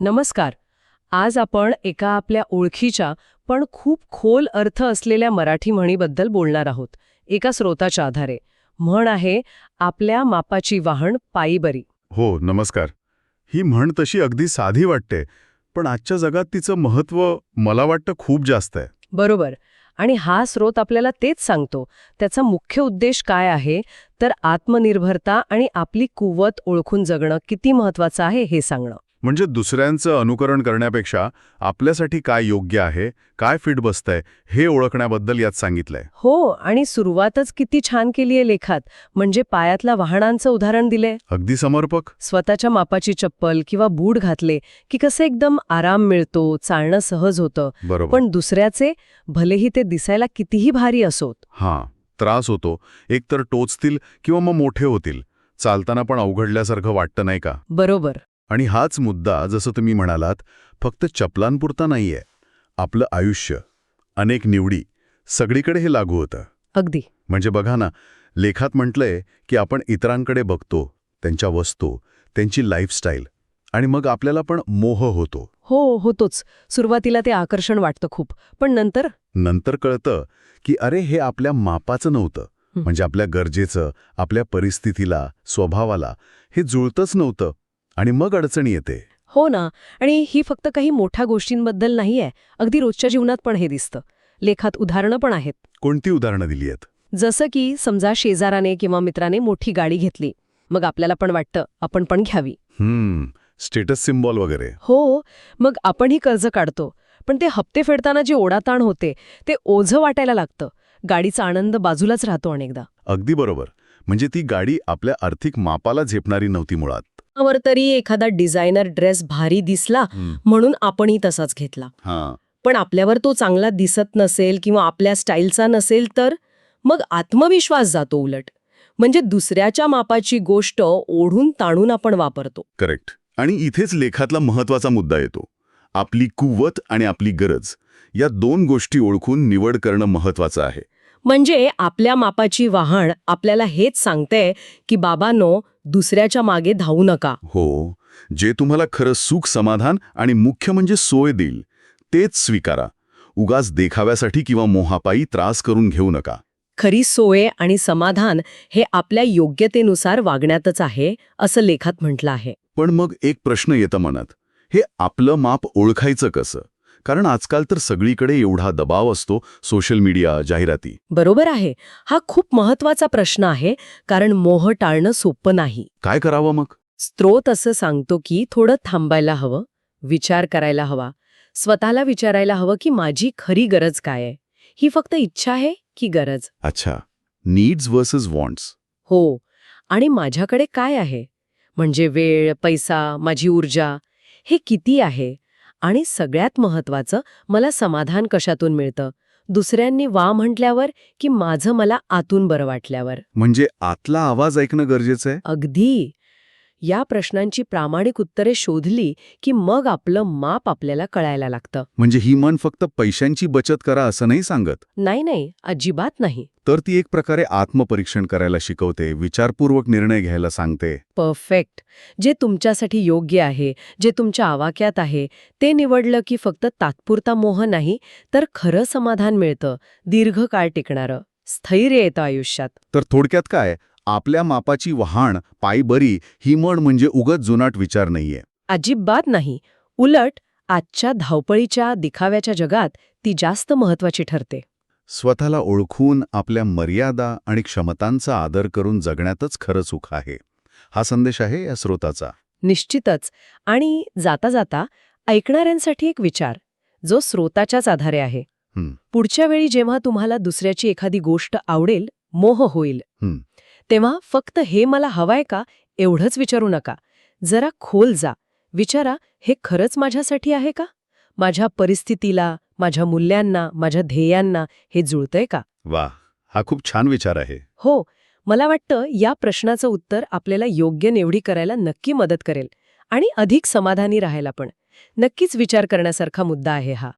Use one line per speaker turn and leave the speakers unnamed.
नमस्कार. आज आपण एका आपल्या ओळखीच्या पण खूप खोल अर्थ असलेल्या मराठी म्हणीबद्दल बोलणार आहोत. एका स्रोताच्या आधारे. म्हण आहे आपल्या मापाची वाहण पायी बरी.
हो नमस्कार. ही म्हण तशी अगदी साधी वाटते पण आजच्या जगात तिचं महत्त्व मला वाटतं खूप जास्त आहे.
बरोबर. आणि हा स्रोत आपल्याला तेच सांगतो. त्याचा मुख्य उद्देश काय आहे? तर आत्मनिर्भरता आणि आपली कुवत ओळखून जगणं किती महत्वाचं आहे हे सांगणं.
म्हणजे दुसऱ्यांचं अनुकरण करण्यापेक्षा आपल्यासाठी काय योग्य आहे काय फिट बसतंय हे ओळखण्याबद्दल यात सांगितलंय.
हो आणि सुरुवातच किती छान केली आहे लेखात. म्हणजे पायातल्या वाहनांचं उदाहरण दिलंय.
अगदी समर्पक.
स्वतःच्या मापाची चप्पल किंवा बूट घातले की कसं एकदम आराम मिळतो चालणं सहज होतं.
बरोबर.
पण दुसऱ्याचे भलेही ते दिसायला कितीही भारी असोत.
हां त्रास होतो. एकतर टोचतील किंवा मग मोठे होतील. चालताना पण अवघडल्यासारखं वाटतं नाही का?
बरोबर.
आणि हाच मुद्दा जसं तुम्ही म्हणालात फक्त चपलांपुरता नाहीये. आपलं आयुष्य अनेक निवडी सगळीकडे हे लागू होतं.
अगदी.
म्हणजे बघा ना लेखात म्हटलंय की आपण इतरांकडे बघतो त्यांच्या वस्तू त्यांची लाईफस्टाईल आणि मग आपल्याला पण मोह होतो.
हो होतोच. सुरुवातीला ते आकर्षण वाटतं खूप. पण नंतर?
नंतर कळतं की अरे हे आपल्या मापाचं नव्हतं. म्हणजे आपल्या गरजेचं आपल्या परिस्थितीला स्वभावाला हे जुळतच नव्हतं. आणि मग अडचणी येते.
हो ना. आणि ही फक्त काही मोठ्या गोष्टींबद्दल नाहीये. अगदी रोजच्या जीवनात पण हे दिसतं. लेखात उदाहरणं पण आहेत.
कोणती उदाहरणं दिली आहेत?
जसं की समजा शेजाराने किंवा मित्राने मोठी गाडी घेतली. मग आपल्याला पण वाटतं आपण पण घ्यावी.
हम्म. स्टेटस सिम्बॉल वगैरे.
हो. मग आपणही कर्ज काढतो. पण ते हप्ते फेडताना जे ओढाताण होते ते ओझं वाटायला लागतं. गाडीचा आनंद बाजूलाच राहतो अनेकदा.
अगदी बरोबर. म्हणजे ती गाडी आपल्या आर्थिक मापाला झेपणारी नव्हती मुळात.
वर तरी एखादा डिझायनर ड्रेस भारी दिसला म्हणून आपणही तसाच घेतला. पण आपल्यावर तो चांगला दिसत नसेल किंवा आपल्या स्टाईलचा नसेल तर मग आत्मविश्वास जातो उलट. म्हणजे दुसऱ्याच्या मापाची गोष्ट ओढून ताणून आपण वापरतो.
करेक्ट. आणि इथेच लेखातला महत्त्वाचा मुद्दा येतो. आपली कुवत आणि आपली गरज या दोन गोष्टी ओळखून निवड करणं महत्वाचं आहे.
म्हणजे आपल्या मापाची वाहण आपल्याला हेच सांगते की बाबांनो दुसऱ्याच्या मागे धावू नका.
हो. जे तुम्हाला खरं सुख समाधान आणि मुख्य म्हणजे सोय देईल तेच स्वीकारा. उगाच देखाव्यासाठी किंवा मोहापायी त्रास करून घेऊ नका.
खरी सोय आणि समाधान हे आपल्या योग्यतेनुसार वागण्यातच आहे असं लेखात म्हटलं आहे.
पण मग एक प्रश्न येतं मनात. हे आपलं माप ओळखायचं कसं? कारण आजकाल तर सगळीकडे एवढा दबाव असतो सोशल मीडिया जाहिराती.
बरोबर आहे. हा खूप महत्त्वाचा प्रश्न आहे कारण मोह टाळणं सोपं नाही.
काय करावं मग?
स्त्रोत असं सांगतो की थोडं थांबायला हवं विचार करायला हवा. स्वतःला विचारायला हवं की माझी खरी गरज काय आहे? ही फक्त इच्छा आहे की गरज?
अच्छा. नीड्स वर्सेस वॉन्ट्स
हो. आणि माझ्याकडे काय आहे? म्हणजे वेळ पैसा माझी ऊर्जा हे किती आहे? आणि सगळ्यात महत्वाचं मला समाधान कशातून मिळतं? दुसऱ्यांनी वा म्हटल्यावर की माझं मला आतून बरं वाटल्यावर?
म्हणजे आतला आवाज ऐकणं गरजेचं आहे?
अगदी. या प्रश्नांची प्रामाणिक उत्तरे शोधली की मग आपलं माप आपल्याला कळायला लागतं.
म्हणजे ही मन फक्त पैशांची बचत करा असं नाही सांगत?
नाही नाही अजिबात नाही.
तर ती एक प्रकारे आत्मपरीक्षण करायला शिकवते विचारपूर्वक निर्णय घ्यायला सांगते.
परफेक्ट. जे तुमच्यासाठी योग्य आहे जे तुमच्या आवाक्यात आहे ते निवडलं की फक्त तात्पुरता मोह नाही तर खरं समाधान मिळतं दीर्घकाळ टिकणारं. स्थैर्य येतं आयुष्यात.
तर थोडक्यात काय? आपल्या मापाची वहाण पायी बरी ही म्हण म्हणजे उगत जुनाट विचार नाहीये.
अजिबात नाही. उलट आजच्या धावपळीच्या दिखाव्याच्या जगात ती जास्त महत्वाची ठरते.
स्वतःला ओळखून आपल्या मर्यादा आणि क्षमतांचा आदर करून जगण्यातच खरं सुख आहे. हा संदेश आहे या स्रोताचा.
निश्चितच. आणि जाता जाता ऐकणाऱ्यांसाठी एक विचार जो स्रोताच्याच आधारे आहे. पुढच्या वेळी जेव्हा तुम्हाला दुसऱ्याची एखादी गोष्ट आवडेल मोह होईल. तेव्हा फक्त हे मला हवंय का एवढंच विचारू नका. जरा खोल जा. विचारा हे खरंच माझ्यासाठी आहे का? माझ्या परिस्थितीला माझ्या मूल्यांना माझ्या ध्येयांना हे जुळतंय का?
वा हा खूप छान विचार आहे.
हो मला वाटतं या प्रश्नाचं उत्तर आपल्याला योग्य निवडी करायला नक्की मदत करेल आणि अधिक समाधानी राहायला पण. नक्कीच विचार करण्यासारखा मुद्दा आहे हा.